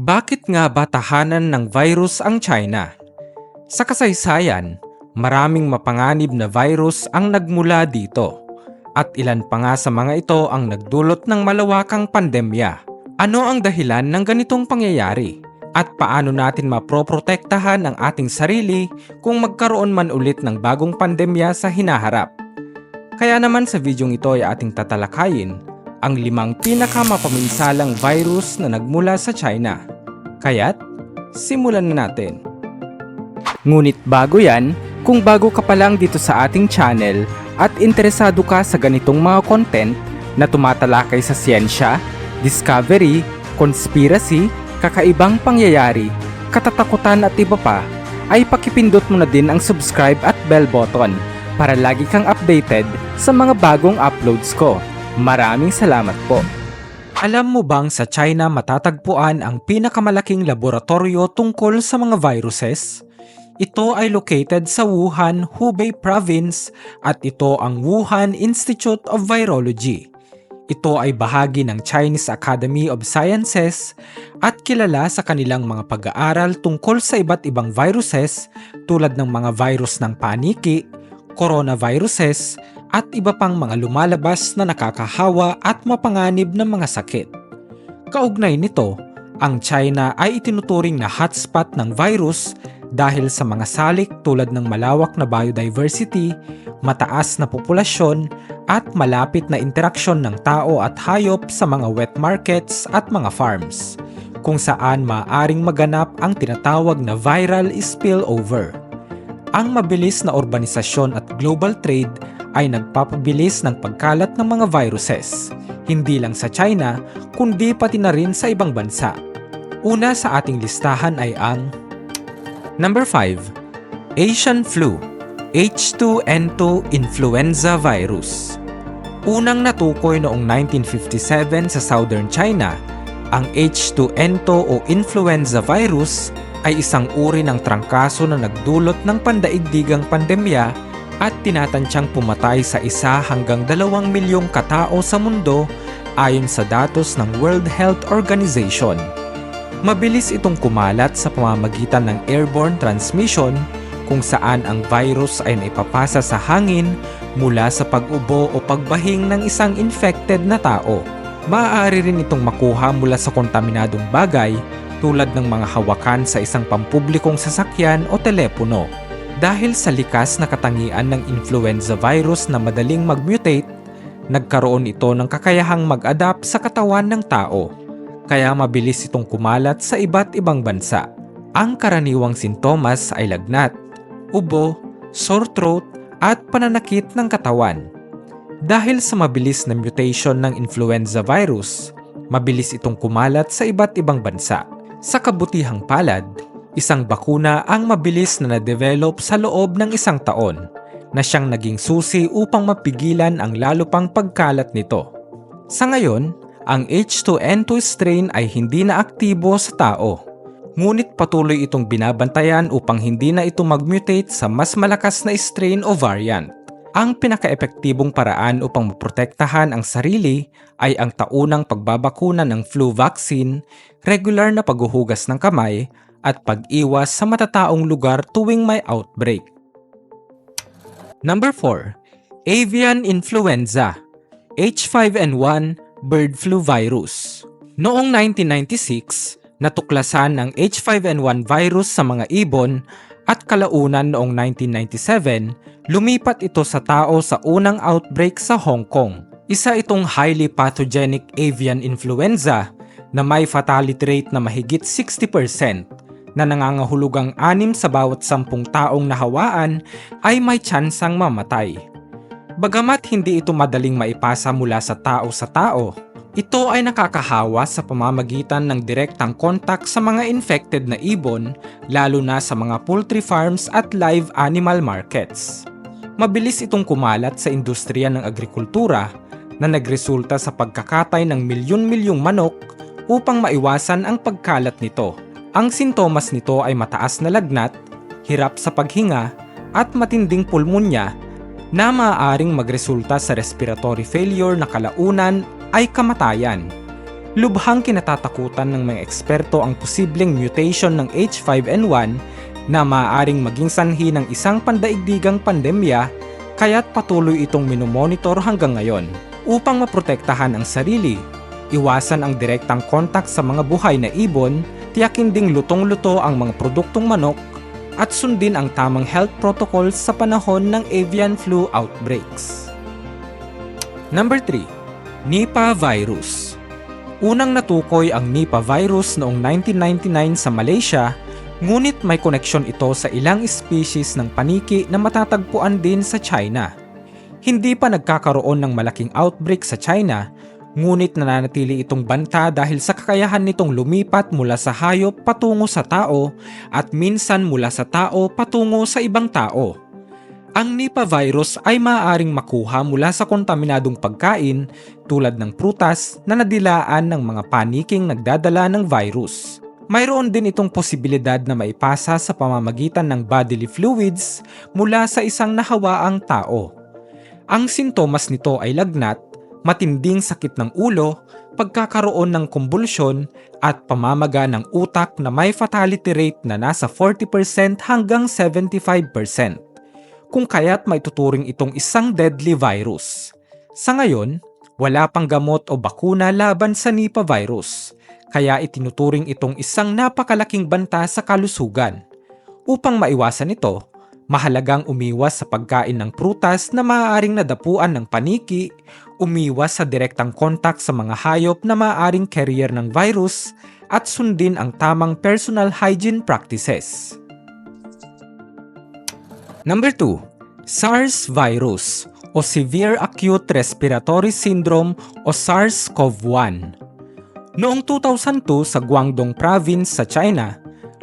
Bakit nga ba tahanan ng virus ang China? Sa kasaysayan, maraming mapanganib na virus ang nagmula dito at ilan pa nga sa mga ito ang nagdulot ng malawakang pandemya. Ano ang dahilan ng ganitong pangyayari? At paano natin maproprotektahan ang ating sarili kung magkaroon man ulit ng bagong pandemya sa hinaharap? Kaya naman sa videong ito ay ating tatalakayin ang limang pinakamapaminsalang virus na nagmula sa China. Kaya't, simulan na natin. Ngunit bago yan, kung bago ka pa lang dito sa ating channel at interesado ka sa ganitong mga content na tumatalakay sa siyensya, discovery, conspiracy, kakaibang pangyayari, katatakutan at iba pa, ay pakipindot mo na din ang subscribe at bell button para lagi kang updated sa mga bagong uploads ko. Maraming salamat po. Alam mo bang sa China matatagpuan ang pinakamalaking laboratorio tungkol sa mga viruses? Ito ay located sa Wuhan, Hubei Province at ito ang Wuhan Institute of Virology. Ito ay bahagi ng Chinese Academy of Sciences at kilala sa kanilang mga pag-aaral tungkol sa iba't ibang viruses tulad ng mga virus ng paniki, coronaviruses, at iba pang mga lumalabas na nakakahawa at mapanganib ng mga sakit. Kaugnay nito, ang China ay itinuturing na hotspot ng virus dahil sa mga salik tulad ng malawak na biodiversity, mataas na populasyon, at malapit na interaksyon ng tao at hayop sa mga wet markets at mga farms, kung saan maaaring maganap ang tinatawag na viral spillover. Ang mabilis na urbanisasyon at global trade ay nagpapabilis ng pagkalat ng mga viruses, hindi lang sa China kundi pati na rin sa ibang bansa. Una sa ating listahan ay ang Number 5. Asian Flu H2N2 Influenza Virus Unang natukoy noong 1957 sa Southern China, ang H2N2 o influenza virus ay isang uri ng trangkaso na nagdulot ng pandaigdigang pandemya at tinatansyang pumatay sa isa hanggang dalawang milyong katao sa mundo ayon sa datos ng World Health Organization. Mabilis itong kumalat sa pamamagitan ng airborne transmission kung saan ang virus ay naipapasa sa hangin mula sa pag-ubo o pagbahing ng isang infected na tao. Maaari rin itong makuha mula sa kontaminadong bagay tulad ng mga hawakan sa isang pampublikong sasakyan o telepono. Dahil sa likas na katangian ng influenza virus na madaling mag-mutate, nagkaroon ito ng kakayahang mag-adapt sa katawan ng tao kaya mabilis itong kumalat sa iba't ibang bansa. Ang karaniwang sintomas ay lagnat, ubo, sore throat at pananakit ng katawan. Dahil sa mabilis na mutation ng influenza virus, mabilis itong kumalat sa iba't ibang bansa. Sa kabutihang palad, isang bakuna ang mabilis na na-develop sa loob ng isang taon na siyang naging susi upang mapigilan ang lalo pang pagkalat nito. Sa ngayon, ang H2N2 strain ay hindi na aktibo sa tao. Ngunit patuloy itong binabantayan upang hindi na ito mag-mutate sa mas malakas na strain o variant. Ang pinaka-epektibong paraan upang maprotektahan ang sarili ay ang taunang pagbabakuna ng flu vaccine, regular na paghuhugas ng kamay, at pag-iwas sa matataong lugar tuwing may outbreak. Number 4. Avian Influenza H5N1 bird flu virus. Noong 1996, natuklasan ang H5N1 virus sa mga ibon at kalaunan noong 1997, lumipat ito sa tao sa unang outbreak sa Hong Kong. Isa itong highly pathogenic avian influenza na may fatality rate na mahigit 60% na nangangahulugang anim sa bawat sampung taong nahawaan ay may tsansang mamatay. Bagamat hindi ito madaling maipasa mula sa tao sa tao, ito ay nakakahawa sa pamamagitan ng direktang kontak sa mga infected na ibon lalo na sa mga poultry farms at live animal markets. Mabilis itong kumalat sa industriya ng agrikultura na nagresulta sa pagkakatay ng milyon-milyong manok upang maiwasan ang pagkalat nito. Ang sintomas nito ay mataas na lagnat, hirap sa paghinga, at matinding pulmonya na maaaring magresulta sa respiratory failure na kalaunan ay kamatayan. Lubhang kinatatakutan ng mga eksperto ang posibleng mutation ng H5N1 na maaaring maging sanhi ng isang pandaigdigang pandemya kaya't patuloy itong minomonitor hanggang ngayon upang maprotektahan ang sarili, iwasan ang direktang kontak sa mga buhay na ibon, tiyakin ding lutong-luto ang mga produktong manok, at sundin ang tamang health protocols sa panahon ng avian flu outbreaks. Number 3. Nipah virus. Unang natukoy ang Nipah virus noong 1999 sa Malaysia, ngunit may koneksyon ito sa ilang species ng paniki na matatagpuan din sa China. Hindi pa nagkakaroon ng malaking outbreak sa China, ngunit nananatili itong banta dahil sa kakayahan nitong lumipat mula sa hayop patungo sa tao at minsan mula sa tao patungo sa ibang tao. Ang Nipah virus ay maaaring makuha mula sa kontaminadong pagkain tulad ng prutas na nadilaan ng mga paniking nagdadala ng virus. Mayroon din itong posibilidad na maipasa sa pamamagitan ng bodily fluids mula sa isang nahawaang tao. Ang sintomas nito ay lagnat, matinding sakit ng ulo, pagkakaroon ng kumbulsyon at pamamaga ng utak na may fatality rate na nasa 40% hanggang 75% kung kaya't maituturing itong isang deadly virus. Sa ngayon, wala pang gamot o bakuna laban sa Nipah virus, kaya itinuturing itong isang napakalaking banta sa kalusugan. Upang maiwasan ito, mahalagang umiwas sa pagkain ng prutas na maaaring nadapuan ng paniki, umiwas sa direktang kontak sa mga hayop na maaaring carrier ng virus, at sundin ang tamang personal hygiene practices. Number 2, SARS virus o Severe Acute Respiratory Syndrome o SARS-CoV-1. Noong 2002 sa Guangdong Province sa China,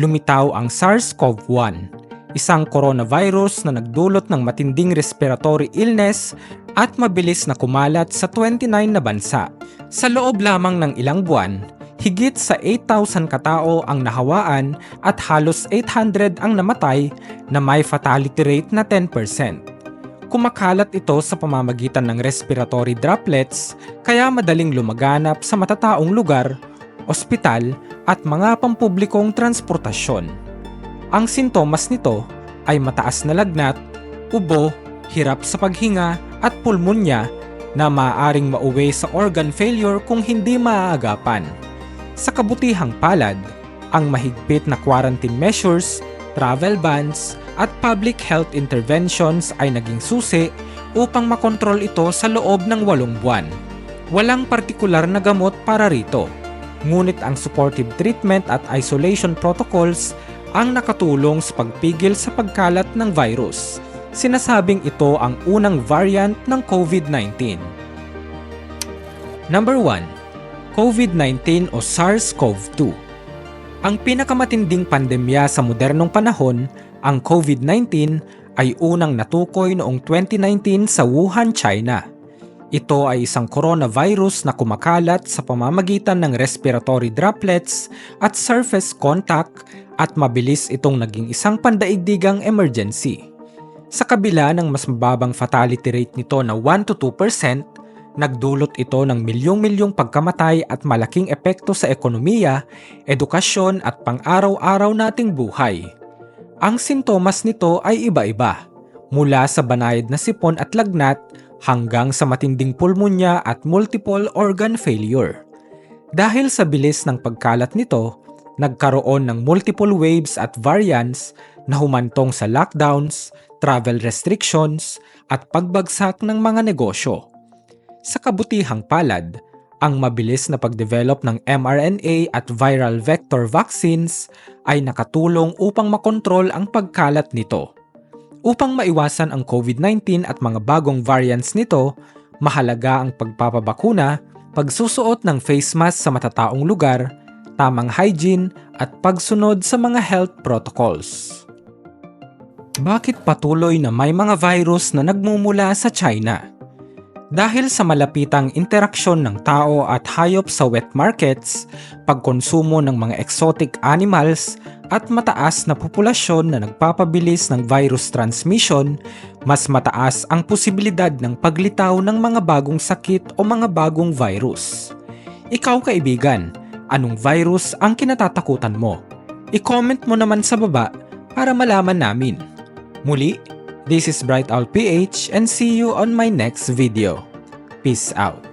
lumitaw ang SARS-CoV-1, isang coronavirus na nagdulot ng matinding respiratory illness at mabilis na kumalat sa 29 na bansa. Sa loob lamang ng ilang buwan, higit sa 8,000 katao ang nahawaan at halos 800 ang namatay na may fatality rate na 10%. Kumakalat ito sa pamamagitan ng respiratory droplets kaya madaling lumaganap sa matataong lugar, ospital at mga pampublikong transportasyon. Ang sintomas nito ay mataas na lagnat, ubo, hirap sa paghinga at pulmonya na maaaring mauwi sa organ failure kung hindi maaagapan. Sa kabutihang palad, ang mahigpit na quarantine measures, travel bans, at public health interventions ay naging susi upang makontrol ito sa loob ng walong buwan. Walang partikular na gamot para rito, ngunit ang supportive treatment at isolation protocols ang nakatulong sa pagpigil sa pagkalat ng virus. Sinasabing ito ang unang variant ng COVID-19. Number 1. COVID-19 o SARS-CoV-2 Ang pinakamatinding pandemya sa modernong panahon, ang COVID-19, ay unang natukoy noong 2019 sa Wuhan, China. Ito ay isang coronavirus na kumakalat sa pamamagitan ng respiratory droplets at surface contact at mabilis itong naging isang pandaigdigang emergency. Sa kabila ng mas mababang fatality rate nito na 1 to 2%, nagdulot ito ng milyong-milyong pagkamatay at malaking epekto sa ekonomiya, edukasyon at pang-araw-araw nating buhay. Ang sintomas nito ay iba-iba, mula sa banayad na sipon at lagnat hanggang sa matinding pulmonya at multiple organ failure. Dahil sa bilis ng pagkalat nito, nagkaroon ng multiple waves at variants na humantong sa lockdowns, travel restrictions, at pagbagsak ng mga negosyo. Sa kabutihang palad, ang mabilis na pagdevelop ng mRNA at viral vector vaccines ay nakatulong upang makontrol ang pagkalat nito. Upang maiwasan ang COVID-19 at mga bagong variants nito, mahalaga ang pagpapabakuna, pagsusuot ng face mask sa matataong lugar, tamang hygiene at pagsunod sa mga health protocols. Bakit patuloy na may mga virus na nagmumula sa China? Dahil sa malapitang interaksyon ng tao at hayop sa wet markets, pagkonsumo ng mga exotic animals at mataas na populasyon na nagpapabilis ng virus transmission, mas mataas ang posibilidad ng paglitaw ng mga bagong sakit o mga bagong virus. Ikaw kaibigan, anong virus ang kinatatakutan mo? I-comment mo naman sa baba para malaman namin. Muli, this is Bright Owl PH and see you on my next video. Peace out.